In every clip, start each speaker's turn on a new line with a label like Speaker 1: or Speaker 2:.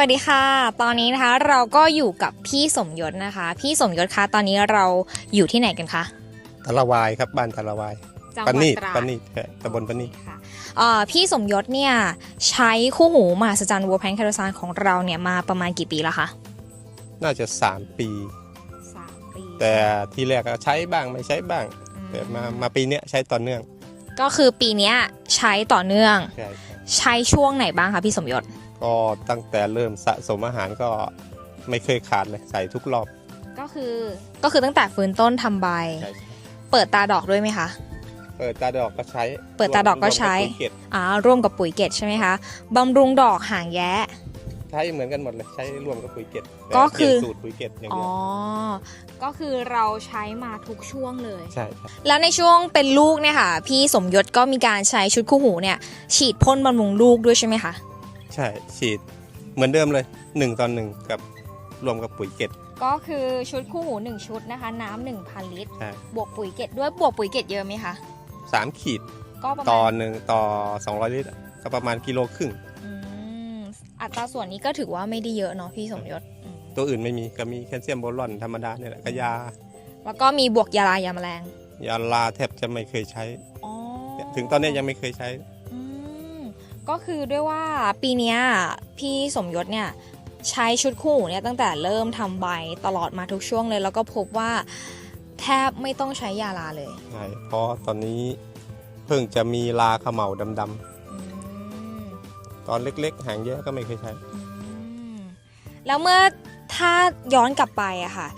Speaker 1: วัสดีค่ะ ตอนนี้นะคะเราก็อยู่กับพี่สมยศนะคะ พี่สมยศคะตอนนี้เราอยู่ที่ไหนกันคะ
Speaker 2: ตะละวายครับบ้านตะละวาย
Speaker 1: จังห
Speaker 2: ป
Speaker 1: วัด
Speaker 2: นีด
Speaker 1: ตราด
Speaker 2: ปนีดเอ่อตำบลปนีด
Speaker 1: ค่ะเอ่อพี่สมยศเนี่ยใช้คู่หูมหัศจรรย์วัวแพนคาร์ซานของเราเนี่ยมาประมาณกี่ปีแล้วคะ
Speaker 2: น่าจะ 3 ปี
Speaker 1: สามปี
Speaker 2: แต่ที่แรกก็ใช้บ้างไม่ใช้บ้าง แต่มามาปีเนี้ยใช้ต่อเนื่อง
Speaker 1: ก็คือปีเนี้ยใช้ต่อเนื่อง
Speaker 2: ใช่ครับ
Speaker 1: ใช้ช่วงไหนบ้างคะพี่สมยศ
Speaker 2: ก็ตั้งแต่เริ่มสะสมอาหารก็ไม่เคยขาดเลยใส่ทุกรอบ
Speaker 1: ก็คือก็คือตั้งแต่ฟื้นต้นทำใบ
Speaker 2: ใช่ใช่
Speaker 1: เปิดตาดอกด้วยไหมคะ
Speaker 2: เปิดตาดอกก็ใช้
Speaker 1: เปิดตาดอกก็ใช้
Speaker 2: รวมบปุ๋ยเกต
Speaker 1: อ่าร่วมกับปุ๋ยเกตใช่ไหมคะบำรุงดอกหางแย้
Speaker 2: ใช้เหมือนกันหมดเลยใช้รวมกับปุ๋ยเกตแต่
Speaker 1: ก็คือ
Speaker 2: เปลี่ยนสูตรปุ๋ยเกตอย่าง
Speaker 1: อ๋
Speaker 2: เดี
Speaker 1: อ
Speaker 2: ยว
Speaker 1: ก็คือเราใช้มาทุกช่วงเลย
Speaker 2: ใช่ครับ
Speaker 1: แล้วในช่วงเป็นลูกเนี่ยค่ะ พี่สมยศก็มีการใช้ชุดคู่หูเนี่ย ฉีดพ่นบำรุงลูกด้วยใช่ไหมคะ
Speaker 2: ใช่ฉีดเหมือนเดิมเลยหนึ่งตอนหนึ่งกับรวมกับปุ๋ยเกต
Speaker 1: ก็คือชุดคู่หู1ชุดนะคะ น้ำหนึ่งพันลิตร
Speaker 2: ใช่
Speaker 1: บวกปุ๋ยเกตด้วยบวกปุ๋ยเกตเยอะไหมคะ
Speaker 2: สามขีด
Speaker 1: ก็ประ
Speaker 2: ต่อ
Speaker 1: มาณ
Speaker 2: หนึ่งต่อ200ลิตรก็ประมาณกิโลครึ่ง
Speaker 1: อืมอัตราส่วนนี้ก็ถือว่าไม่ได้เยอะเนาะพี่สมยศอืม
Speaker 2: ตัวอื่นไม่มีก็มีแคลเซียมโบรอนธรรมดาเนี่ยแหละก็ยา
Speaker 1: แล้วก็มีบวกยาลายาแมลง
Speaker 2: ยาลาแทบจะไม่เคยใช้
Speaker 1: อ๋อ
Speaker 2: ถึงตอนนี้ยังไม่เคยใช้
Speaker 1: อืม ก็คือด้วยว่าปีเนี้ยพี่สมยศเนี่ยใช้ชุดคู่หูเนี่ยตั้งแต่เริ่มทำใบตลอดมาทุกช่วงเลย แล้วก็พบว่าแทบไม่ต้องใช้ยาลาเลย
Speaker 2: ใช่เพราะตอนนี้เพิ่งจะมีลาเขม่าดำ
Speaker 1: อืม
Speaker 2: ๆตอนเล็กๆหางเยอะก็ไม่เคยใช้
Speaker 1: อืมแล้วเมื่อถ้าย้อนกลับไปอะค่ะ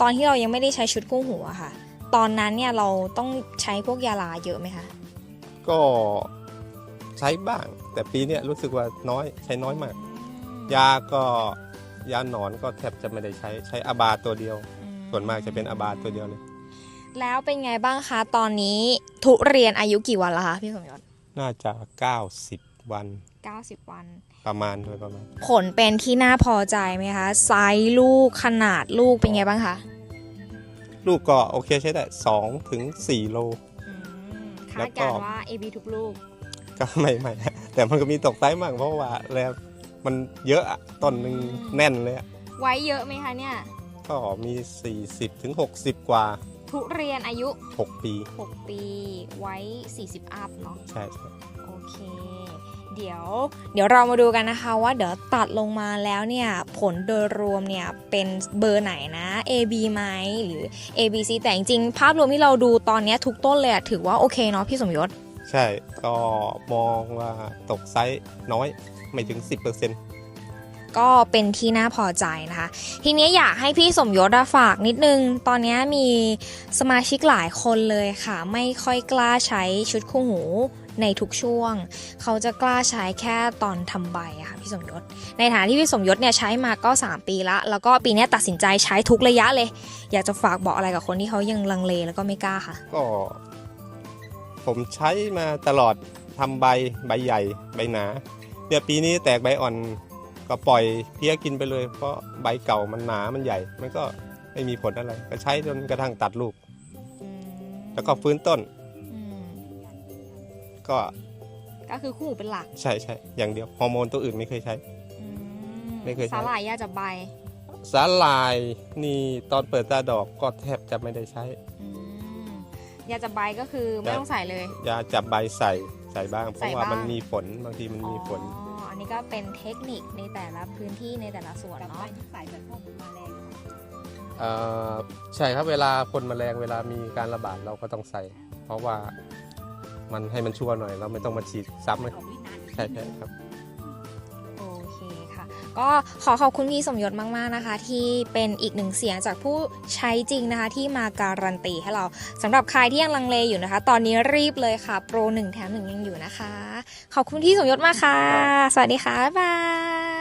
Speaker 1: ตอนที่เรายังไม่ได้ใช้ชุดคู่หูอะค่ะ ตอนนั้นเนี่ยเราต้องใช้พวกยาลาเยอะไหมคะ
Speaker 2: ก็ ใช้บ้าง แต่ปีเนี้ยรู้สึกว่าน้อยใช้น้อยมาก ยาก็ยาหนอนก็แทบจะไม่ได้ใช้ใช้อาบาตัวเดียว ส่วนมากจะเป็นอาบาตัวเดียวเลย
Speaker 1: แล้วเป็นไงบ้างคะ ตอนนี้ทุเรียนอายุกี่วันแล้วคะพี่สมยศ
Speaker 2: น่าจะ 90 วัน
Speaker 1: 90 วัน
Speaker 2: ประมาณโดยประมาณ
Speaker 1: ผลเป็นที่น่าพอใจไหมคะ ไซส์ลูกขนาดลูกเป็นไงบ้างคะ
Speaker 2: ลูกก็โอเคใช้ได้2ถึง4โล
Speaker 1: คา
Speaker 2: แล้
Speaker 1: ด
Speaker 2: วก็
Speaker 1: การณ์ว่า AB ทุกลูก
Speaker 2: ก็ไม่ไม่แต่มันก็มีตกไซส์มั่งเพราะว่าแล้วมันเยอะอะต้นหนึ่งแน่นเลยอะ
Speaker 1: ไว้เยอะไหมคะเนี่ย
Speaker 2: ก็มี 40ถึง60 กว่า
Speaker 1: ทุเรียนอายุ
Speaker 2: 6 ปี
Speaker 1: 6 ปีไว้ 40 อัพเนาะ
Speaker 2: ใช่ใช่
Speaker 1: โอเค เดี๋ยว เดี๋ยวเรามาดูกันนะคะว่าเดี๋ยวตัดลงมาแล้วเนี่ย ผลโดยรวมเนี่ย เป็นเบอร์ไหนนะ A B ไหมหรือ A B C แต่จริงๆภาพรวมที่เราดูตอนเนี้ยทุกต้นเลยอะถือว่าโอเคเนาะพี่สมยศ
Speaker 2: ใช่ ก็มองว่าตกไซส์น้อยไม่ถึง 10%
Speaker 1: ก็เป็นที่น่าพอใจนะคะ ทีนี้อยากให้พี่สมยศอะฝากนิดนึง ตอนนี้มีสมาชิกหลายคนเลยค่ะ ไม่ค่อยกล้าใช้ชุดคู่หูในทุกช่วง เขาจะกล้าใช้แค่ตอนทำใบอะค่ะพี่สมยศ ในฐานะที่พี่สมยศเนี่ยใช้มาก็ 3 ปีละ แล้วก็ปีเนี้ยตัดสินใจใช้ทุกระยะเลย อยากจะฝากบอกอะไรกับคนที่เขายังลังเลแล้วก็ไม่กล้าค่ะ
Speaker 2: ก็ ผมใช้มาตลอดทำใบใบใหญ่ใบหนา เดี๋ยวปีนี้แตกใบอ่อนก็ปล่อยเพี้ยกินไปเลย เพราะใบเก่ามันหนามันใหญ่ มันก็ไม่มีผลอะไร ก็ใช้จนกระทั่งตัดลูก แล้วก็ฟื้นต้น ก็
Speaker 1: ก็คือคู่หูเป็นหลัก
Speaker 2: ใช่ใช่อย่างเดียวฮอร์โมนตัวอื่นไม่เคยใช้ไม่เคยใช้
Speaker 1: สาหร่ายยาจับใบ
Speaker 2: สาลายนี่ตอนเปิดตาดอกก็แทบจะไม่ได้ใช้
Speaker 1: อืม ยาจับใบก็คือไม่ต้องใส่เลย
Speaker 2: ยาจับใบใส่ใส่บ้าง เพ
Speaker 1: ใส่
Speaker 2: ราะว่า
Speaker 1: บ้าง
Speaker 2: มันมีฝนบางทีมันมีฝน
Speaker 1: อ๋ออันนี้ก็เป็นเทคนิคในแต่ละพื้นที่ในแต่ละส่วนเนาะ
Speaker 3: ใส่แบบพวกแมลง
Speaker 2: เอ่อใช่ครับเวลาคนแมลงเวลามีการระบาดเราก็ต้องใส่ เพราะว่ามันให้มันชัวร์หน่อยเราไม่ต้องมาฉีดซ้ำเลย
Speaker 3: ของวินาน
Speaker 2: ใช่ใช่ครับ
Speaker 1: โอเคค่ะ ก็ขอขอบคุณพี่สมยศมากๆนะคะ ที่เป็นอีกหนึ่งเสียงจากผู้ใช้จริงนะคะ ที่มาการันตีให้เราสำหรับใครที่ยังลังเลอยู่นะคะ ตอนนี้รีบเลยค่ะ โปรหนึ่งแถมหนึ่งยังอยู่นะคะ ขอบคุณพี่สมยศมากค่ะ สวัสดีค่ะบ๊ายบาย